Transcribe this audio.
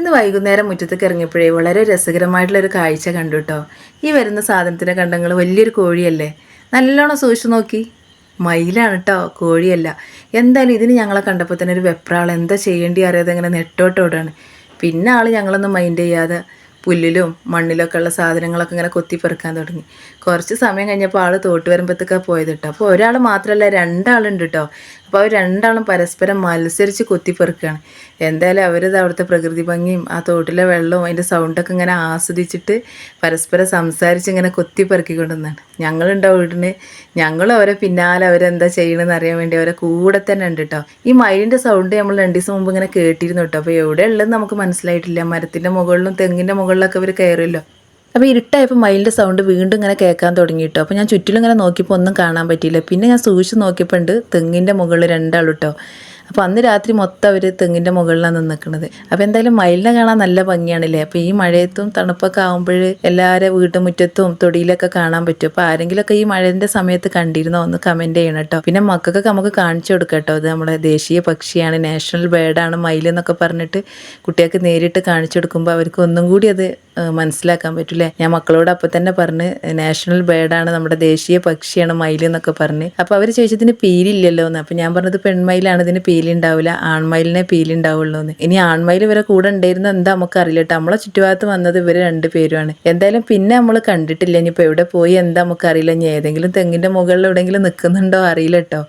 ഇന്ന് വൈകുന്നേരം മുറ്റത്തേക്ക് ഇറങ്ങിയപ്പോഴേ വളരെ രസകരമായിട്ടുള്ളൊരു കാഴ്ച കണ്ടു കേട്ടോ ഈ വരുന്ന സാധനത്തിന്റെ കണ്ടങ്ങൾ വലിയൊരു കോഴിയല്ലേ? നല്ലോണം സൂക്ഷിച്ചു നോക്കി. മയിലാണ് കേട്ടോ കോഴിയല്ല. എന്തായാലും ഇതിന് ഞങ്ങളെ കണ്ടപ്പോൾ തന്നെ ഒരു വെപ്രാൾ എന്താ ചെയ്യേണ്ടി അറിയാതെ ഇങ്ങനെ നെട്ടോട്ടോടാണ്. പിന്നെ ആൾ ഞങ്ങളൊന്നും മൈൻഡ് ചെയ്യാതെ പുല്ലിലും മണ്ണിലൊക്കെ ഉള്ള സാധനങ്ങളൊക്കെ ഇങ്ങനെ കൊത്തിപ്പെറുക്കാൻ തുടങ്ങി. കുറച്ച് സമയം കഴിഞ്ഞപ്പോൾ ആൾ തോട്ട് വരുമ്പോഴത്തേക്കാണ് പോയത് കേട്ടോ അപ്പോൾ ഒരാൾ മാത്രമല്ല രണ്ടാളുണ്ട് കേട്ടോ അപ്പോൾ അവർ രണ്ടാളും പരസ്പരം മത്സരിച്ച് കൊത്തിപ്പെറുക്കുകയാണ് എന്തായാലും അവരത് അവിടുത്തെ പ്രകൃതി ഭംഗിയും ആ തോട്ടിലെ വെള്ളവും അതിന്റെ സൗണ്ടൊക്കെ ഇങ്ങനെ ആസ്വദിച്ചിട്ട് പരസ്പരം സംസാരിച്ച് ഇങ്ങനെ കൊത്തിപ്പെറുക്കിക്കൊണ്ടുവന്നാണ് ഞങ്ങളുണ്ടോ വീടിന്. ഞങ്ങളും അവരെ പിന്നാലെ അവരെന്താ ചെയ്യണമെന്ന് അറിയാൻ വേണ്ടി അവരെ കൂടെ തന്നെ ഉണ്ട് കേട്ടോ ഈ മയിലിന്റെ സൗണ്ട് നമ്മൾ രണ്ട് ദിവസം മുമ്പ് ഇങ്ങനെ കേട്ടിരുന്നു കേട്ടോ അപ്പോൾ എവിടെ ഉള്ളതെന്ന് നമുക്ക് മനസ്സിലായിട്ടില്ല. മരത്തിന്റെ മുകളിലും തെങ്ങിന്റെ മുകളിലൊക്കെ അവർ കയറുമല്ലോ അപ്പോൾ ഇരുട്ടായപ്പോൾ മയിലിന്റെ സൗണ്ട് വീണ്ടും ഇങ്ങനെ കേൾക്കാൻ തുടങ്ങി കേട്ടോ അപ്പോൾ ഞാൻ ചുറ്റിലും ഇങ്ങനെ നോക്കിയപ്പോൾ ഒന്നും കാണാൻ പറ്റിയില്ല. പിന്നെ ഞാൻ സൂക്ഷിച്ച് നോക്കിയപ്പോൾ ഉണ്ട് തെങ്ങിന്റെ മുകളിൽ രണ്ടാൾ കേട്ടോ അപ്പോൾ അന്ന് രാത്രി മൊത്തം അവർ തെങ്ങിന്റെ മുകളിലാണ് നിൽക്കുന്നത് അപ്പോൾ എന്തായാലും മയിലിനെ കാണാൻ നല്ല ഭംഗിയാണല്ലേ? അപ്പോൾ ഈ മഴയത്തും തണുപ്പൊക്കെ ആകുമ്പോൾ എല്ലാവരും വീട്ടുമുറ്റത്തും തൊടിയിലൊക്കെ കാണാൻ പറ്റും. അപ്പോൾ ആരെങ്കിലുമൊക്കെ ഈ മഴന്റെ സമയത്ത് കണ്ടിരുന്നോ? ഒന്ന് കമന്റ് ചെയ്യണം കേട്ടോ പിന്നെ മക്കൾക്കൊക്കെ നമുക്ക് കാണിച്ചു കൊടുക്കാം കേട്ടോ ഇത് നമ്മുടെ ദേശീയ പക്ഷിയാണ് നാഷണൽ ബേർഡാണ് മയിൽ എന്നൊക്കെ പറഞ്ഞിട്ട് കുട്ടികൾക്ക് നേരിട്ട് കാണിച്ചു കൊടുക്കുമ്പോൾ അവർക്ക് ഒന്നും കൂടി അത് മനസ്സിലാക്കാൻ പറ്റൂലേ ഞാൻ മക്കളോട് അപ്പോൾ തന്നെ പറഞ്ഞ് നാഷണൽ ബേർഡാണ് നമ്മുടെ ദേശീയ പക്ഷിയാണ് മയിൽ എന്നൊക്കെ പറഞ്ഞ്. അപ്പോൾ അവർ ചോദിച്ചതിന് പീലില്ലല്ലോ എന്ന്. അപ്പോൾ ഞാൻ പറഞ്ഞത് പെൺമയിലാണ് ഇതിന് പീലുണ്ടാവില്ല ആൺമയിലിനെ പീലുണ്ടാവുള്ളൂ എന്ന് ഇനി ആൺമയിൽ ഇവരെ കൂടെ ഉണ്ടായിരുന്ന എന്താ നമുക്ക് അറിയില്ല കേട്ടോ. നമ്മളെ ചുറ്റുഭാഗത്ത് വന്നത് ഇവർ രണ്ട് പേരുമാണ്. എന്തായാലും പിന്നെ നമ്മൾ കണ്ടിട്ടില്ല. ഇനിയിപ്പോൾ എവിടെ പോയി എന്താ നമുക്ക് അറിയില്ല ഇനി ഏതെങ്കിലും തെങ്ങിന്റെ മുകളിൽ എവിടെയെങ്കിലും നിൽക്കുന്നുണ്ടോ അറിയില്ല കേട്ടോ.